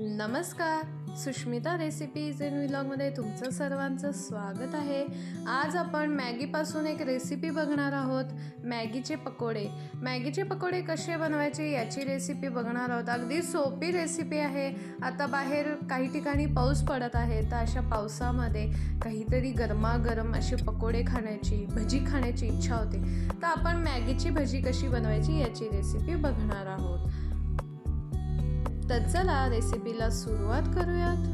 नमस्कार. Sushmita recipes in व्लॉगमध्ये तुमचं सर्वांचं स्वागत आहे. आज आपण मॅगीपासून एक रेसिपी बघणार आहोत. मॅगीचे पकोडे. मॅगीचे पकोडे कसे बनवायचे याची रेसिपी बघणार आहोत. अगदी सोपी रेसिपी आहे. आता बाहेर काही ठिकाणी पाऊस पडत आहे तर अशा पावसामध्ये काहीतरी गरमागरम असे पकोडे खाण्याची भजी खाण्याची इच्छा होते. तर आपण मॅगीची भजी कशी बनवायची याची रेसिपी बघणार आहोत. तर चला रेसिपीला सुरुवात करूयात.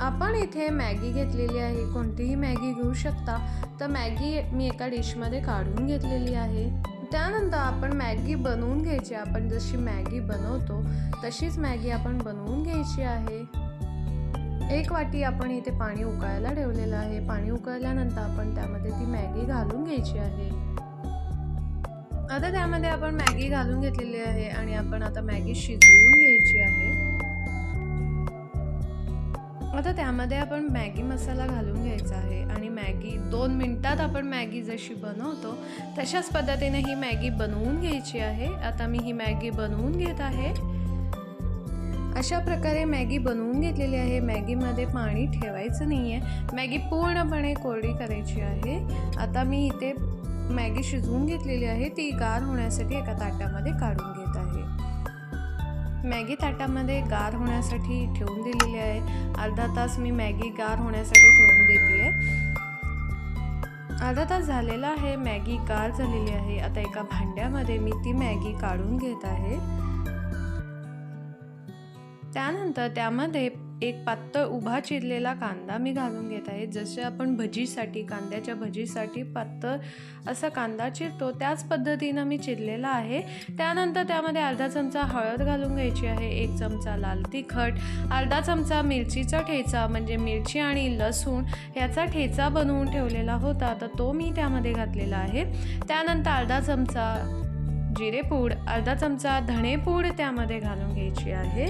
आपण इथे मॅगी घेतलेली आहे. कोणतीही मॅगी घेऊ शकता. तर मॅगी मी एका डिशमध्ये काढून घेतलेली आहे. त्यानंतर आपण मॅगी बनवून घ्यायची. आपण जशी मॅगी बनवतो तशीच मॅगी आपण बनवून घ्यायची आहे. एक वाटी आपण इथे पाणी उकळायला ठेवलेलं आहे. पाणी उकळल्यानंतर आपण त्यामध्ये ती मॅगी घालून घ्यायची आहे. आता त्यामध्ये आपण मॅगी घालून घेतलेली आहे आणि आपण आता मॅगी शिजवून घ्यायची आहे. आता त्यामध्ये आपण मॅगी मसाला घालून घ्यायचा आहे आणि मॅगी दोन मिनटात आपण मॅगी जशी बनवतो तशाच पद्धतीने ही मॅगी बनवून घ्यायची आहे. आता मी ही मॅगी बनवून घेत आहे. अशा प्रकारे मॅगी बनवून घेतलेली आहे. मॅगीमध्ये पाणी ठेवायचं नाही आहे मॅगी पूर्णपणे कोरडी करायची आहे. आता मी इथे मॅगी शिजवून घेतलेली आहे. ती गार होण्यासाठी एका ताटामध्ये काढून घेत आहे. मॅगी ताटामध्ये गार होण्यासाठी ठेवून दिलेली आहे. अर्धा तास मी मॅगी गार होण्यासाठी ठेवून देते आहे अर्धा तास झालेला आहे मॅगी गार झालेली आहे. आता एका भांड्यामध्ये मी ती मॅगी काढून घेत आहे. त्यानंतर त्यामध्ये एक पातळ उभा चिरलेला कांदा मी घालून घेत आहे. जसे आपण भजीसाठी कांद्याच्या भजीसाठी पातळ असा कांदा चिरतो त्याच पद्धतीनं मी चिरलेला आहे. त्यानंतर त्यामध्ये अर्धा चमचा हळद घालून घ्यायची आहे एक चमचा लाल तिखट अर्धा चमचा मिरचीचा ठेचा म्हणजे मिरची आणि लसूण ह्याचा ठेचा बनवून ठेवलेला होता तर तो मी त्यामध्ये घातलेला आहे. त्यानंतर अर्धा चमचा जिरेपूड अर्धा चमचा धणेपूड त्यामध्ये घालून घ्यायची आहे.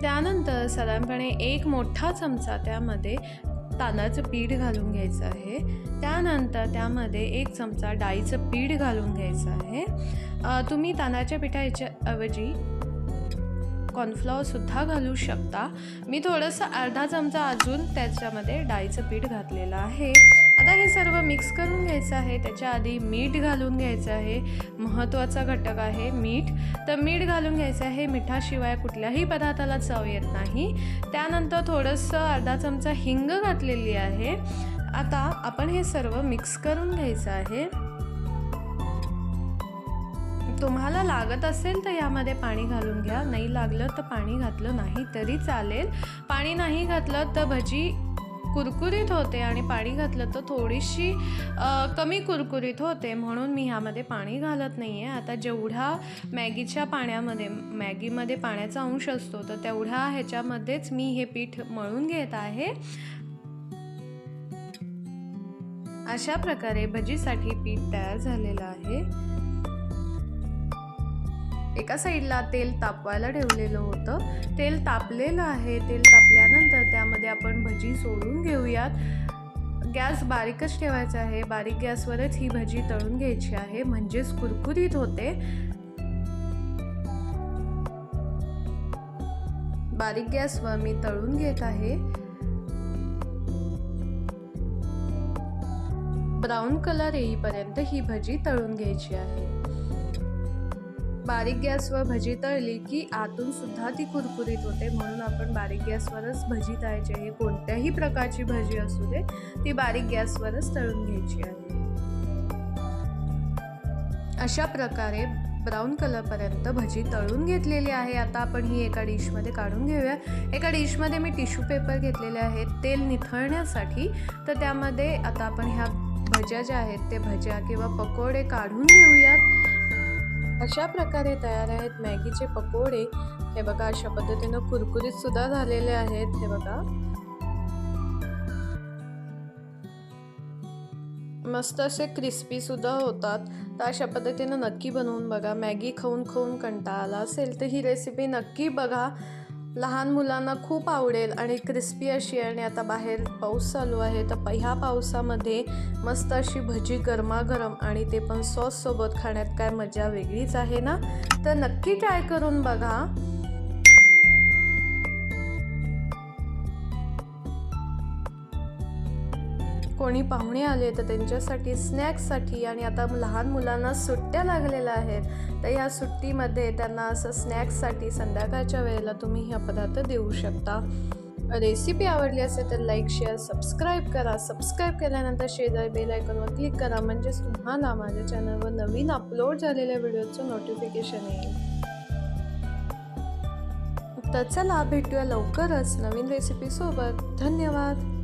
त्यानंतर साधारणपणे एक मोठा चमचा त्यामध्ये तांदळाचं पीठ घालून घ्यायचं आहे. त्यानंतर त्यामध्ये एक चमचा डाळीचं पीठ घालून घ्यायचं आहे. तुम्ही तांदळाच्या पिठाच्या ऐवजी कॉर्नफ्लॉवरसुद्धा घालू शकता. मी थोडंसं अर्धा चमचा अजून त्याच्यामध्ये डाळीचं पीठ घातलेलं आहे. आता हे सर्व मिक्स करून घ्यायचं आहे. त्याच्या आधी मीठ घालून घ्यायचं आहे. महत्त्वाचा घटक आहे मीठ. तर मीठ घालून घ्यायचं आहे. मिठाशिवाय कुठल्याही पदार्थाला चव येत नाही. त्यानंतर थोडंसं अर्धा चमचा हिंग घातलेली आहे. आता आपण हे सर्व मिक्स करून घ्यायचं आहे. तुम्हाला लागत असेल तर यामध्ये पाणी घालून घ्या. नाही लागलं तर पाणी घातलं नाही तरी चालेल. पाणी नाही घातलं तर भजी कुरकुरीत होते आणि पाणी घातलं तर थोडीशी कमी कुरकुरीत होते. म्हणून मी ह्यामध्ये पाणी घालत नाही आहे आता जेवढा मॅगीच्या पाण्यामध्ये मॅगीमध्ये पाण्याचा अंश असतो तर तेवढ्या ह्याच्यामध्येच मी हे पीठ मळून घेत आहे. अशा प्रकारे भजीसाठी पीठ तयार झालेलं आहे. एका साईडला तेल तापवायला ठेवलेलं होतं. तेल तापलेलं आहे. तेल तापल्यानंतर त्यामध्ये आपण भजी सोडून घेऊयात. गॅस बारीकच ठेवायचा आहे. बारीक गॅसवरच ही भजी तळून घ्यायची आहे. म्हणजेच कुरकुरीत होते. बारीक गॅसवर मी तळून घेत आहे. ब्राऊन कलर येईपर्यंत ही भजी तळून घ्यायची आहे. बारीक गॅसवर भजी तळली की आतून सुद्धा ती कुरकुरीत होते. म्हणून आपण बारीक गॅसवरच भजी तळायची आहे. कोणत्याही प्रकारची भजी असू दे ती बारीक गॅसवरच तळून घ्यायची आहे. अशा प्रकारे ब्राऊन कलरपर्यंत भजी तळून घेतलेली आहे. आता आपण ही एका डिशमध्ये काढून घेऊया. एका डिशमध्ये मी टिश्यू पेपर घेतलेले आहेत. तेल निथळण्यासाठी. तर त्यामध्ये आता आपण ह्या भज्या ज्या आहेत ते भज्या किंवा पकोडे काढून घेऊयात. अशा प्रकारे तयार आहेत मॅगीचे पकोडे. हे बघा अशा पद्धतीनं कुरकुरीत सुद्धा झालेले आहेत. हे बघा. मस्त असे क्रिस्पीसुद्धा होतात. तर अशा पद्धतीनं नक्की बनवून बघा. मॅगी खाऊन खाऊन कंटाळा आला असेल तर ही रेसिपी नक्की बघा. लहान मुलांना खूप आवडेल आणि क्रिस्पी अशी आणि आता बाहेर पाऊस चालू आहे. तर ह्या पावसामध्ये मस्त अशी भजी गरमागरम आणि ते पण सॉससोबत खाण्यात काय मजा वेगळीच आहे ना? तर नक्की ट्राय करून बघा. कोणी पाहुणे आले तर त्यांच्यासाठी स्नॅक्ससाठी आणि आता लहान मुलांना सुट्ट्या लागलेल्या आहेत तर या सुट्टीमध्ये त्यांना असं स्नॅक्ससाठी संध्याकाळच्या वेळेला तुम्ही हा पदार्थ देऊ शकता. रेसिपी आवडली असेल तर लाईक शेअर सबस्क्राईब करा. सबस्क्राईब केल्यानंतर शेजारी बेल आयकॉनवर क्लिक करा म्हणजेच तुम्हाला माझ्या चॅनलवर नवीन अपलोड झालेल्या व्हिडिओचं नोटिफिकेशन येईल. तर चला भेटूया लवकरच नवीन रेसिपीसोबत धन्यवाद!